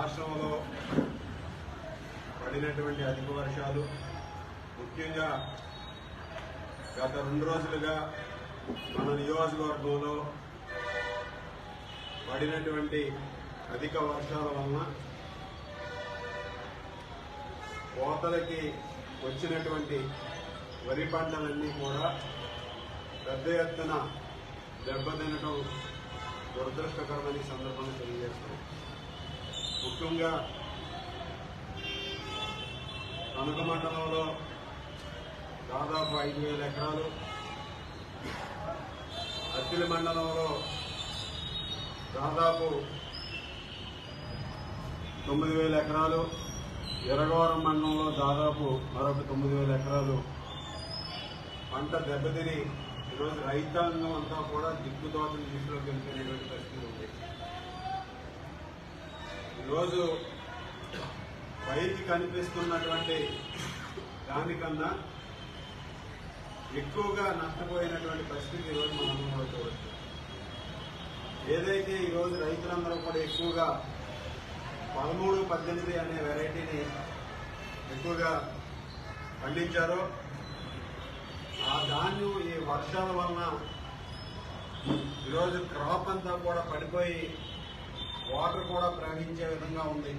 రాష్ట్రంలో పడినటువంటి అధిక వర్షాలు ముఖ్యంగా గత రెండు రోజులుగా మన నియోజకవర్గంలో పడినటువంటి అధిక వర్షాల వలన కోతలకి వచ్చినటువంటి వరి పంటలన్నీ కూడా పెద్ద ఎత్తున దెబ్బతినటం దురదృష్టకరమని సందర్భంగా తెలియజేస్తున్నాం. ముఖ్యంగా కనక మండలంలో దాదాపు ఐదు వేల ఎకరాలు అత్తిలి మండలంలో దాదాపు తొమ్మిది వేల ఎకరాలు ఎరగవరం మండలంలో దాదాపు మరొక తొమ్మిది వేల ఎకరాలు. పంట దెబ్బతిని ఈరోజు రైతాంగం అంతా కూడా దిక్కుదోచని దిశలోకి వెళ్ళిపోయినటువంటి పరిస్థితి ఉంది. ఈరోజు పైకి కనిపిస్తున్నటువంటి దానికన్నా ఎక్కువగా నష్టపోయినటువంటి పరిస్థితి ఈరోజు మనం కూడా ఏదైతే ఈరోజు రైతులందరూ కూడా ఎక్కువగా పదమూడు పద్దెనిమిది అనే వెరైటీని ఎక్కువగా పండించారో ఆ ధాన్యం ఈ వర్షాల వలన ఈరోజు క్రాప్ అంతా కూడా పడిపోయి వాటర్ కూడా ప్రవహించే విధంగా ఉంది.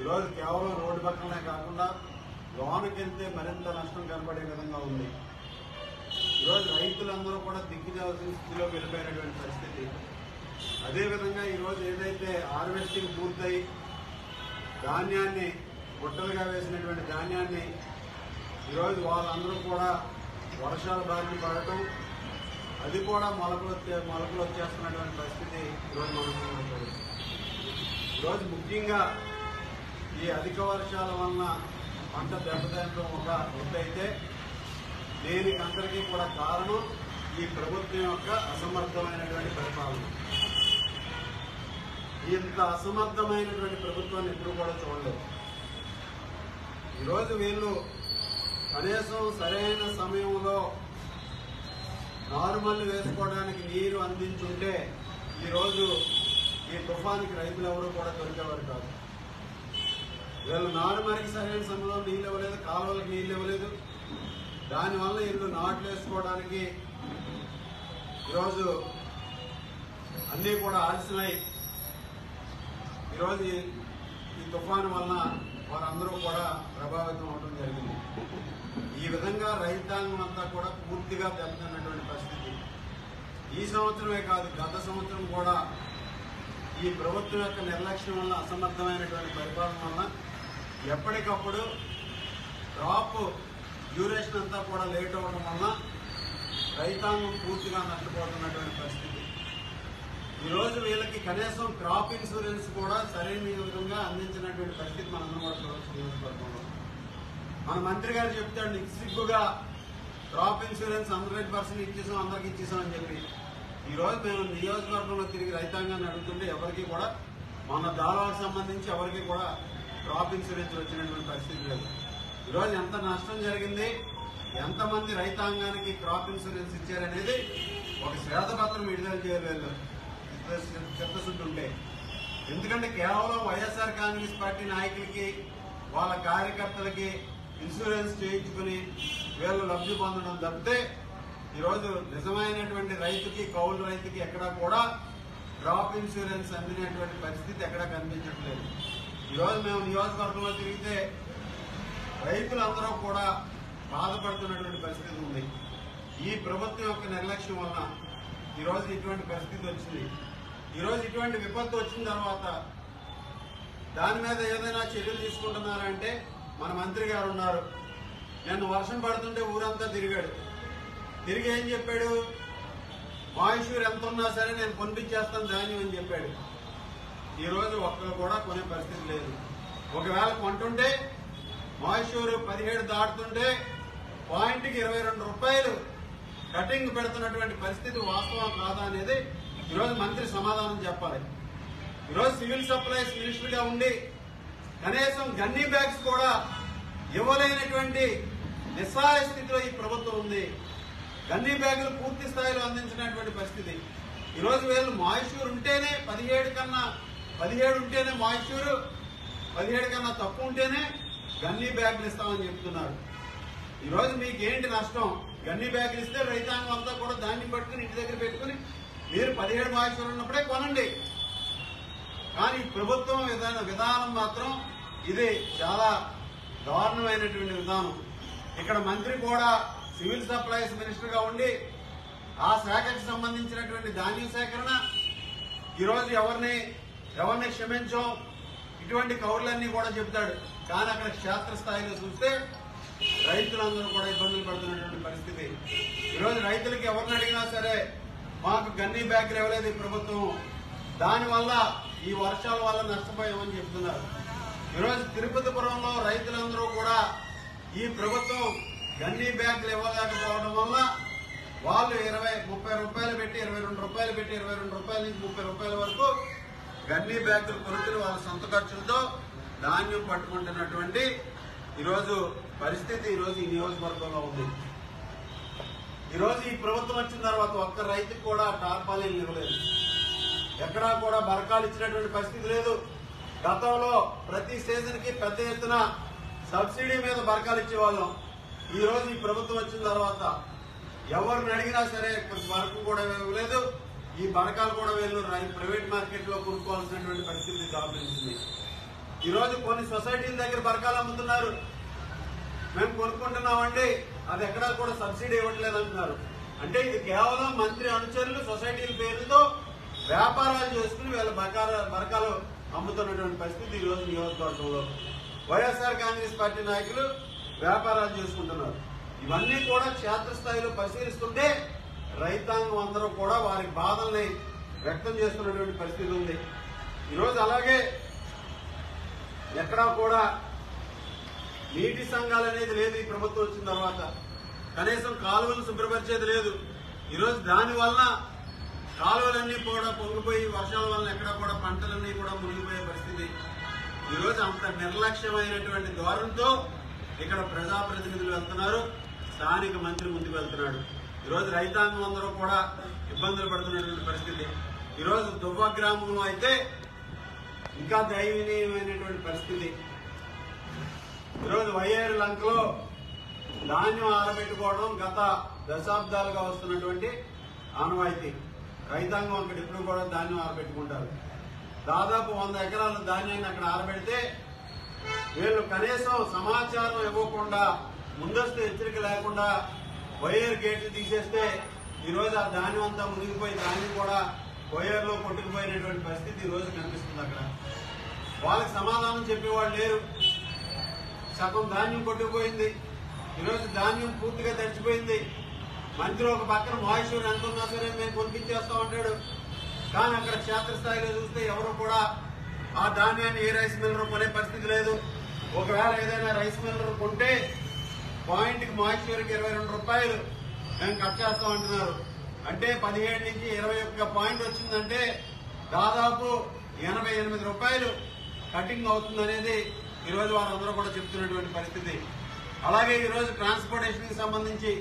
ఈరోజు కేవలం రోడ్డు పక్కనే కాకుండా లోనకెళ్తే వెళ్తే మరింత నష్టం కనపడే విధంగా ఉంది. ఈరోజు రైతులందరూ కూడా దిక్కుదాల్సిన స్థితిలో వెళ్ళిపోయినటువంటి పరిస్థితి. అదేవిధంగా ఈరోజు ఏదైతే హార్వెస్టింగ్ పూర్తయి ధాన్యాన్ని గుట్టలుగా వేసినటువంటి ధాన్యాన్ని ఈరోజు వాళ్ళందరూ కూడా వర్షాలు బారిన పడటం అది కూడా మొలకలు వచ్చే మొలకలు వచ్చేస్తున్నటువంటి పరిస్థితి ఈరోజు మనం ఈరోజు ముఖ్యంగా ఈ అధిక వర్షాల వలన పంట దెబ్బతినడం ఒక అయితే దీనికి అందరికీ కూడా కారణం ఈ ప్రభుత్వం యొక్క అసమర్థమైనటువంటి పరిపాలన. ఇంత అసమర్థమైనటువంటి ప్రభుత్వాన్ని ఎప్పుడు కూడా చూడలేదు. ఈరోజు వీళ్ళు కనీసం సరైన సమయంలో నారుమల్లి వేసుకోవడానికి నీరు అందించుంటే ఈరోజు ఈ తుఫానికి రైతులు ఎవరు కూడా దొరికేవారు కాదు. వీళ్ళు నారుమరికి సరైన సమయంలో నీళ్ళు ఇవ్వలేదు కాలువలకు నీళ్ళు ఇవ్వలేదు దానివల్ల వీళ్ళు నాట్లు వేసుకోవడానికి ఈరోజు అన్నీ కూడా ఆలస్యమై ఈరోజు ఈ- ఈ తుఫాను వలన వారందరూ కూడా ప్రభావితం అవడం జరిగింది. ఈ విధంగా రైతాంగం అంతా కూడా పూర్తిగా దెబ్బతిన్నటువంటి పరిస్థితి. ఈ సంవత్సరమే కాదు గత సంవత్సరం కూడా ఈ ప్రభుత్వం యొక్క నిర్లక్ష్యం వల్ల అసమర్థమైనటువంటి పరిపాలన వల్ల ఎప్పటికప్పుడు క్రాప్ డ్యూరేషన్ అంతా కూడా లేట్ అవ్వడం వల్ల రైతాంగం పూర్తిగా నష్టపోతున్నటువంటి పరిస్థితి. ఈరోజు వీళ్ళకి కనీసం క్రాప్ ఇన్సూరెన్స్ కూడా సరైన విధంగా అందించినటువంటి పరిస్థితి మనందరం కూడా చూడవచ్చు నియోజకవర్గంలో మన మంత్రి గారు చెప్తాడు నీకు సిగ్గుగా క్రాప్ ఇన్సూరెన్స్ హండ్రెడ్ పర్సెంట్ ఇచ్చేసాం అందరికి ఇచ్చేసాం అని చెప్పి. ఈ రోజు మేము నియోజకవర్గంలో తిరిగి రైతాంగాన్ని అడుగుతుంటే ఎవరికి కూడా మన దావాలకు సంబంధించి ఎవరికి కూడా క్రాప్ ఇన్సూరెన్స్ వచ్చినటువంటి పరిస్థితి లేదు. ఈరోజు ఎంత నష్టం జరిగింది ఎంతమంది రైతాంగానికి క్రాప్ ఇన్సూరెన్స్ ఇచ్చారనేది ఒక శ్వేతపత్రం విడుదల చేయలేదు. చిత్తశుద్ధి ఎందుకంటే కేవలం వైఎస్ఆర్ కాంగ్రెస్ పార్టీ నాయకులకి వాళ్ళ కార్యకర్తలకి ఇన్సూరెన్స్ చేయించుకుని వీళ్ళు లబ్ధి పొందడం తప్పితే ఈరోజు నిజమైనటువంటి రైతుకి కౌలు రైతుకి ఎక్కడా కూడా క్రాప్ ఇన్సూరెన్స్ అందినటువంటి పరిస్థితి ఎక్కడా కనిపించట్లేదు. ఈరోజు మేము నియోజకవర్గంలో తిరిగితే రైతులందరూ కూడా బాధపడుతున్నటువంటి పరిస్థితి ఉంది. ఈ ప్రభుత్వం యొక్క నిర్లక్ష్యం వలన ఈరోజు ఇటువంటి పరిస్థితి వచ్చింది. ఈరోజు ఇటువంటి విపత్తు వచ్చిన తర్వాత దాని మీద ఏదైనా చర్యలు తీసుకుంటున్నారంటే మన మంత్రి గారు ఉన్నారు. నేను వర్షం పడుతుంటే ఊరంతా తిరిగాడు. తిరిగి ఏం చెప్పాడు? మాయిషూర్ ఎంత ఉన్నా సరే నేను కొనిపించేస్తాను ధాన్యం అని చెప్పాడు. ఈరోజు ఒక్కరు కూడా కొనే పరిస్థితి లేదు. ఒకవేళ కొంటుంటే మాయిషూర్ పదిహేడు దాటుతుంటే పాయింట్కి ఇరవై రెండు రూపాయలు కటింగ్ పెడుతున్నటువంటి పరిస్థితి వాస్తవం కాదా అనేది ఈరోజు మంత్రి సమాధానం చెప్పాలి. ఈరోజు సివిల్ సప్లైస్ మినిస్టర్గా ఉండి కనీసం గన్నీ బ్యాగ్స్ కూడా ఇవ్వలేనటువంటి నిస్సహాయ స్థితిలో ఈ ప్రభుత్వం ఉంది. గన్నీ బ్యాగులు పూర్తి స్థాయిలో అందించినటువంటి పరిస్థితి. ఈరోజు వీళ్ళు మాయిషూర్ ఉంటేనే పదిహేడు కన్నా పదిహేడు ఉంటేనే మాయిశ్చర్ పదిహేడు కన్నా తక్కువ ఉంటేనే గన్నీ బ్యాగులు ఇస్తామని చెప్తున్నారు. ఈరోజు మీకేంటి నష్టం? గన్ని బ్యాగులు ఇస్తే రైతాంగం అంతా కూడా దాన్ని పట్టుకుని ఇంటి దగ్గర పెట్టుకుని మీరు పదిహేడు మాయిశ్చర్ ఉన్నప్పుడే కొనండి. కానీ ప్రభుత్వం విధాన విధానం మాత్రం ఇది. చాలా దారుణమైనటువంటి విధానం. ఇక్కడ మంత్రి కూడా సివిల్ సప్లైస్ మినిస్టర్గా ఉండి ఆ శాఖకు సంబంధించినటువంటి ధాన్యం సేకరణ ఈరోజు ఎవరిని ఎవరిని క్షమించం ఇటువంటి కౌరులన్నీ కూడా చెబుతాడు. కానీ అక్కడ క్షేత్రస్థాయిలో చూస్తే రైతులందరూ కూడా ఇబ్బందులు పడుతున్నటువంటి పరిస్థితి. ఈరోజు రైతులకి ఎవరిని అడిగినా సరే మాకు గన్నీ బ్యాగులు ఇవ్వలేదు ప్రభుత్వం. దానివల్ల ఈ వర్షాల వల్ల నష్టపోయామని చెప్తున్నారు. ఈరోజు తిరుపతిపురంలో రైతులందరూ కూడా ఈ ప్రభుత్వం గన్నీ బ్యాగులు ఇవ్వలేకపోవడం వల్ల వాళ్ళు ఇరవై ముప్పై రూపాయలు పెట్టి ఇరవై రెండు రూపాయలు పెట్టి ఇరవై రెండు రూపాయల నుంచి ముప్పై రూపాయల వరకు గన్నీ బ్యాగులు కొనుక్కుని వాళ్ళ సొంత ఖర్చులతో ధాన్యం పట్టుకుంటున్నటువంటి ఈరోజు పరిస్థితి ఈరోజు ఈ నియోజకవర్గంలో ఉంది. ఈరోజు ఈ ప్రభుత్వం వచ్చిన తర్వాత ఒక్క రైతుకు కూడా టార్పాలీలు ఇవ్వలేదు. ఎక్కడా కూడా బరకాలు ఇచ్చినటువంటి పరిస్థితి లేదు. గతంలో ప్రతి సీజన్కి పెద్ద ఎత్తున సబ్సిడీ మీద బరకాలు ఇచ్చేవాళ్ళం. ఈ రోజు ఈ ప్రభుత్వం వచ్చిన తర్వాత ఎవరిని అడిగినా సరే వరకు కూడా ఇవ్వలేదు. ఈ బరకాలు కూడా వీళ్ళు ప్రైవేట్ మార్కెట్లో కొనుక్కోవాల్సినటువంటి పరిస్థితి దాపించింది ఈ రోజు కొన్ని సొసైటీల దగ్గర బరకాలు అమ్ముతున్నారు. మేము కొనుక్కుంటున్నామండి అది ఎక్కడా కూడా సబ్సిడీ ఇవ్వట్లేదు అంటున్నారు. అంటే ఇది కేవలం మంత్రి అనుచరులు సొసైటీల పేరుతో వ్యాపారాలు చేసుకుని వీళ్ళ బకాల బరకాలు అమ్ముతున్నటువంటి పరిస్థితి ఈ రోజు నియోజకవర్గంలో. వైఎస్ఆర్ కాంగ్రెస్ పార్టీ నాయకులు వ్యాపారాలు చేసుకుంటున్నారు. ఇవన్నీ కూడా క్షేత్రస్థాయిలో పరిశీలిస్తుంటే రైతాంగం అందరూ కూడా వారి బాధల్ని వ్యక్తం చేస్తున్నటువంటి పరిస్థితి ఉంది. ఈరోజు అలాగే ఎక్కడా కూడా నీటి సంఘాలు అనేది లేదు ఈ ప్రభుత్వం వచ్చిన తర్వాత. కనీసం కాలువలు శుభ్రపరిచేది లేదు. ఈరోజు దాని వలన కాలువలన్నీ కూడా పొంగిపోయి వర్షాల వలన ఎక్కడ కూడా పంటలన్నీ కూడా మునిగిపోయే పరిస్థితి. ఈరోజు అంత నిర్లక్ష్యమైనటువంటి ధోరణితో ఇక్కడ ప్రజాప్రతినిధులు వెళ్తున్నారు. స్థానిక మంత్రి ముందుకు వెళ్తున్నాడు. ఈరోజు రైతాంగం అందరూ కూడా ఇబ్బందులు పడుతున్నటువంటి పరిస్థితి. ఈరోజు దువ్వ గ్రామంలో అయితే ఇంకా దయనీయమైనటువంటి పరిస్థితి. ఈరోజు వైఆర్ లంకలో ధాన్యం ఆరబెట్టుకోవడం గత దశాబ్దాలుగా వస్తున్నటువంటి ఆనవాయితీ. రైతాంగం అక్కడ ఎప్పుడు కూడా ధాన్యం ఆరబెట్టుకుంటారు. దాదాపు వంద ఎకరాల ధాన్యాన్ని అక్కడ ఆరబెడితే వీళ్ళు కనీసం సమాచారం ఇవ్వకుండా ముందస్తు హెచ్చరిక లేకుండా వైర్ గేట్లు తీసేస్తే ఈరోజు ఆ ధాన్యం అంతా మునిగిపోయి ధాన్యం కూడా వైర్లో కొట్టుకుపోయినటువంటి పరిస్థితి ఈ రోజు కనిపిస్తుంది అక్కడ. వాళ్ళకి సమాధానం చెప్పేవాళ్ళు లేరు. సగం ధాన్యం కొట్టుకుపోయింది. ఈరోజు ధాన్యం పూర్తిగా తడిచిపోయింది. మంత్రి ఒక పక్కన మహేశ్వర్ ఎంత ఉన్నా సరే మేము కొనిపించేస్తాం ఉంటాడు. కానీ అక్కడ క్షేత్రస్థాయిలో చూస్తే ఎవరు కూడా ఆ ధాన్యాన్ని ఏ రైస్ మిల్లర్ కొనే పరిస్థితి లేదు. ఒకవేళ ఏదైనా రైస్ మిల్లర్ కొంటే పాయింట్కి మహేశ్వరికి ఇరవై రెండు రూపాయలు మేము కట్ చేస్తాం అంటున్నారు. అంటే పదిహేడు నుంచి ఇరవై ఒక్క పాయింట్ వచ్చిందంటే దాదాపు ఎనభై ఎనిమిది రూపాయలు కటింగ్ అవుతుంది అనేది వారందరూ కూడా చెప్తున్నటువంటి పరిస్థితి. అలాగే ఈరోజు ట్రాన్స్పోర్టేషన్కి సంబంధించి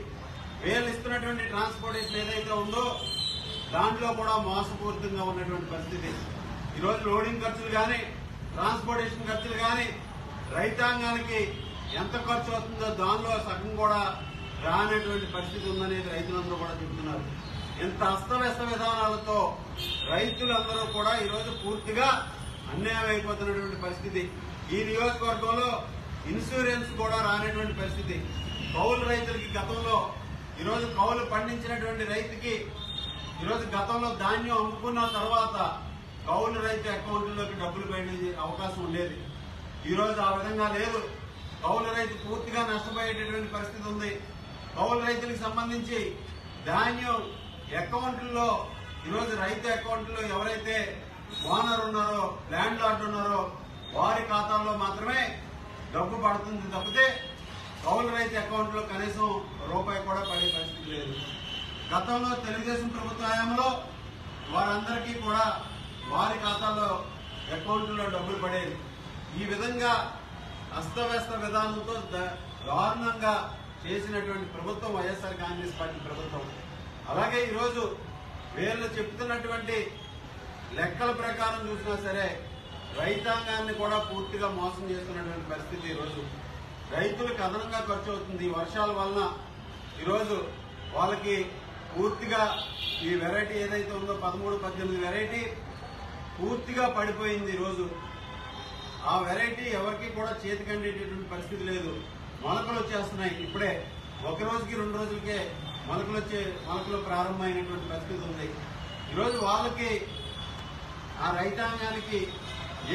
వీళ్ళు ఇస్తున్నటువంటి ట్రాన్స్పోర్టేషన్ ఏదైతే ఉందో దాంట్లో కూడా మోసపూరితంగా ఉన్నటువంటి పరిస్థితి. ఈరోజు లోడింగ్ ఖర్చులు కానీ ట్రాన్స్పోర్టేషన్ ఖర్చులు కానీ రైతాంగానికి ఎంత ఖర్చు అవుతుందో దానిలో సగం కూడా రానటువంటి పరిస్థితి ఉందనేది రైతులందరూ కూడా చెబుతున్నారు. ఇంత అస్తవ్యస్త విధానాలతో రైతులందరూ కూడా ఈరోజు పూర్తిగా అన్యాయం అయిపోతున్నటువంటి పరిస్థితి. ఈ నియోజకవర్గంలో ఇన్సూరెన్స్ కూడా రానటువంటి పరిస్థితి. కౌలు రైతులకి గతంలో ఈరోజు కౌలు పండించినటువంటి రైతుకి ఈరోజు గతంలో ధాన్యం అమ్ముకున్న తర్వాత కౌలు రైతు అకౌంట్లోకి డబ్బులు పెట్టే అవకాశం ఉండేది. ఈరోజు ఆ విధంగా లేదు. కౌలు రైతు పూర్తిగా నష్టపోయేటటువంటి పరిస్థితి ఉంది. కౌలు రైతులకు సంబంధించి ధాన్యం అకౌంట్లో ఈరోజు రైతు అకౌంట్లో ఎవరైతే ఓనర్ ఉన్నారో ల్యాండ్ లార్డ్ ఉన్నారో వారి ఖాతాల్లో మాత్రమే డబ్బు పడుతుంది తప్పితే కౌలు రైతు అకౌంట్లో కనీసం రూపాయి కూడా పడే పరిస్థితి లేదు. గతంలో తెలుగుదేశం ప్రభుత్వ హయాంలో వారందరికీ కూడా వారి ఖాతాలో అకౌంట్లో డబ్బులు పడేది ఈ విధంగా అస్తవ్యస్త విధానంతో ద- దారుణంగా చేసినటువంటి ప్రభుత్వం వైఎస్ఆర్ కాంగ్రెస్ పార్టీ ప్రభుత్వం. అలాగే ఈరోజు వీళ్ళు చెప్తున్నటువంటి లెక్కల ప్రకారం చూసినా సరే రైతాంగాన్ని కూడా పూర్తిగా మోసం చేస్తున్నటువంటి పరిస్థితి ఈరోజు. రైతులకు అదనంగా ఖర్చు అవుతుంది. ఈ వర్షాల వలన ఈరోజు వాళ్ళకి పూర్తిగా ఈ వెరైటీ ఏదైతే ఉందో పదమూడు పద్దెనిమిది వెరైటీ పూర్తిగా పడిపోయింది ఈరోజు. ఆ వెరైటీ ఎవరికి కూడా చేతికండేటటువంటి పరిస్థితి లేదు. మొలకలు వచ్చేస్తున్నాయి. ఇప్పుడే ఒక రోజుకి రెండు రోజులకే మొలకలు వచ్చే మొలకలు ప్రారంభమైనటువంటి పరిస్థితి ఉంది. ఈరోజు వాళ్ళకి ఆ రైతాంగానికి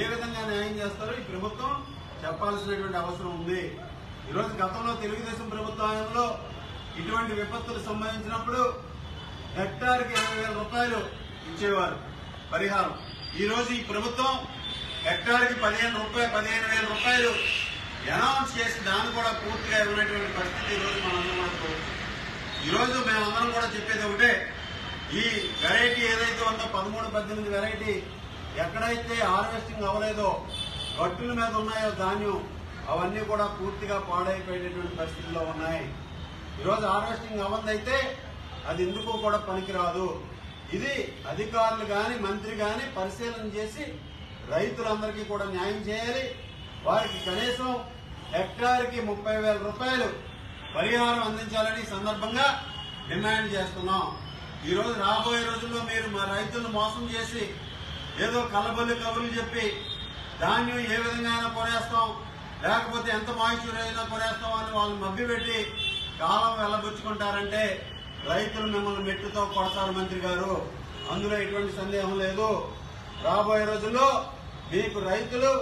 ఏ విధంగా న్యాయం చేస్తారో ఈ ప్రభుత్వం చెప్పాల్సినటువంటి అవసరం ఉంది. ఈరోజు గతంలో తెలుగుదేశం ప్రభుత్వంలో ఇటువంటి విపత్తులు సంబంధించినప్పుడు హెక్టార్కి ఇరవై వేల రూపాయలు ఇచ్చేవారు. పరిహారం. ఈ రోజు ఈ ప్రభుత్వం హెక్టార్కి పదిహేను రూపాయలు పదిహేను వేల రూపాయలు అనౌన్స్ చేసి దాన్ని కూడా పూర్తిగా ఇవ్వనటువంటి పరిస్థితి ఈరోజు మనందరం కూడా చూడవచ్చు. మేమందరం కూడా చెప్పేది ఒకటే ఈ వెరైటీ ఏదైతే ఉందో పదమూడు పద్దెనిమిది వెరైటీ ఎక్కడైతే హార్వెస్టింగ్ అవ్వలేదో గట్టుల మీద ఉన్నాయో ధాన్యం అవన్నీ కూడా పూర్తిగా పాడైపోయేటటువంటి పరిస్థితుల్లో ఉన్నాయి. ఈరోజు హార్వెస్టింగ్ అవ్వదైతే అది ఎందుకు కూడా పనికిరాదు. ఇది అధికారులు కానీ మంత్రి కానీ పరిశీలన చేసి రైతులందరికీ కూడా న్యాయం చేయాలి. వారికి కనీసం హెక్టార్కి ముప్పై వేల రూపాయలు పరిహారం అందించాలని సందర్భంగా డిమాండ్ చేస్తున్నాం. ఈరోజు రాబోయే రోజుల్లో మీరు మా రైతులను మోసం చేసి ఏదో కలబొల్లి కబుర్లు చెప్పి ధాన్యం ఏ విధంగా అయినా కొనేస్తాం లేకపోతే ఎంత మాయిశ్చర్ అయినా కొనేస్తాం అని వాళ్ళు మభ్యపెట్టి కాలం వెళ్ళబుచ్చుకుంటారంటే రైతులు మిమ్మల్ని మెట్టుతో కొడతారు మంత్రి గారు. అందులో ఎటువంటి సందేహం లేదు. రాబోయే రోజుల్లో మీకు రైతులు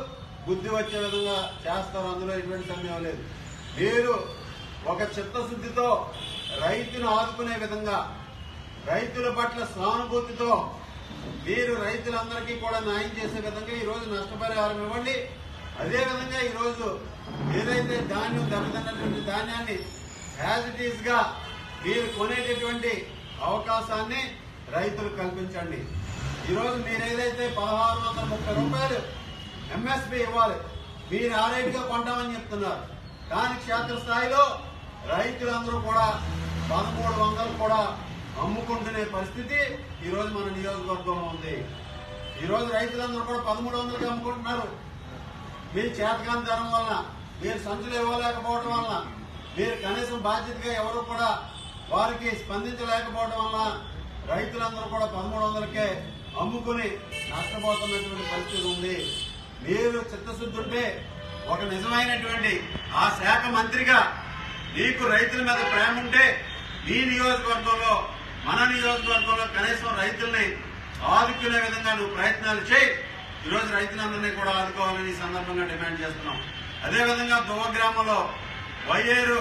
బుద్ధి వచ్చే విధంగా చేస్తారు. అందులో ఎటువంటి సందేహం లేదు. మీరు ఒక చిత్తశుద్ధితో రైతును ఆదుకునే విధంగా రైతుల పట్ల సానుభూతితో మీరు రైతులందరికీ కూడా న్యాయం చేసే విధంగా ఈరోజు నష్టపరిహారం ఇవ్వండి. అదే విధంగా ఏదైతే ధాన్యం దెబ్బతిన్నటువంటి ధాన్యాన్ని యాజ్ ఇట్ ఈస్గా మీరు కొనేటటువంటి అవకాశాన్ని రైతులు కల్పించండి. ఈరోజు మీరు ఏదైతే పదహారు వందల ముప్పై రూపాయలు ఎంఎస్పి ఇవ్వాలి మీరు ఆ రేటుగా కొంటామని చెప్తున్నారు. కానీ క్షేత్రస్థాయిలో రైతులందరూ కూడా పదమూడు వందలు కూడా అమ్ముకుంటునే పరిస్థితి ఈరోజు మన నియోజకవర్గంలో ఉంది. ఈరోజు రైతులందరూ కూడా పదమూడు వందలకి అమ్ముకుంటున్నారు. మీ చేతకాని ధనం వలన మీరు సంచులు ఇవ్వలేకపోవడం వలన మీరు కనీసం బాధ్యతగా ఎవరు కూడా వారికి స్పందించలేకపోవడం వల్ల రైతులందరూ కూడా పదమూడు వందలకే అమ్ముకుని నష్టపోతున్నటువంటి పరిస్థితి ఉంది. మీరు చిత్తశుద్ధి ఉంటే ఒక నిజమైనటువంటి ఆ శాఖ మంత్రిగా నీకు రైతుల మీద ప్రేమ ఉంటే నీ నియోజకవర్గంలో మన నియోజకవర్గంలో కనీసం రైతుల్ని ఆదుకునే విధంగా నువ్వు ప్రయత్నాలు చేయి. ఈరోజు రైతులందరినీ కూడా ఆదుకోవాలని ఈ సందర్భంగా డిమాండ్ చేస్తున్నాం. అదేవిధంగా దువ్వ గ్రామంలో వయ్యేరు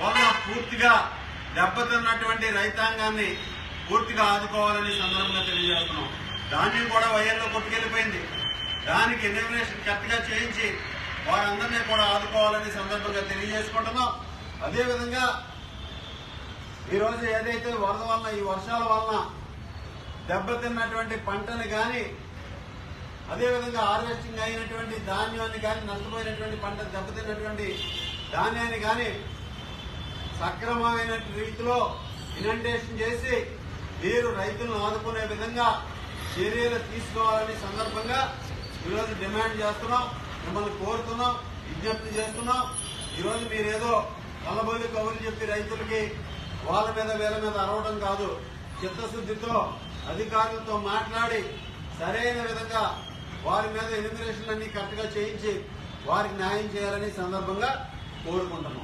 వల్ల పూర్తిగా దెబ్బతిన్నటువంటి రైతాంగాన్ని పూర్తిగా ఆదుకోవాలని సందర్భంగా తెలియజేస్తున్నాం. ధాన్యం కూడా వయ్యేరులో కొట్టుకెళ్ళిపోయింది. దానికి ఎలిమినేషన్ కరెక్ట్గా చేయించి వారందరినీ కూడా ఆదుకోవాలని సందర్భంగా తెలియజేసుకుంటున్నాం. అదేవిధంగా ఈరోజు ఏదైతే వరద వలన ఈ వర్షాల వలన దెబ్బతిన్నటువంటి పంటని కానీ అదేవిధంగా హార్వెస్టింగ్ అయినటువంటి ధాన్యాన్ని కానీ నష్టపోయినటువంటి పంట దెబ్బతిన్నటువంటి ధాన్యాన్ని కానీ సక్రమమైన రీతిలో ఇనంటేషన్ చేసి మీరు రైతులను ఆదుకునే విధంగా చర్యలు తీసుకోవాలని సందర్భంగా ఈరోజు డిమాండ్ చేస్తున్నాం. మిమ్మల్ని కోరుతున్నాం. విజ్ఞప్తి చేస్తున్నాం. ఈరోజు మీరేదో కలబోలి కబుర్లు చెప్పి రైతులకి వాళ్ళ మీద వీళ్ళ మీద అరవడం కాదు. చిత్తశుద్ధితో అధికారులతో మాట్లాడి సరైన విధంగా వారి మీద ఎలిమినేషన్ కరెక్ట్గా చేయించి వారికి న్యాయం చేయాలని సందర్భంగా కోరుకుంటున్నాం.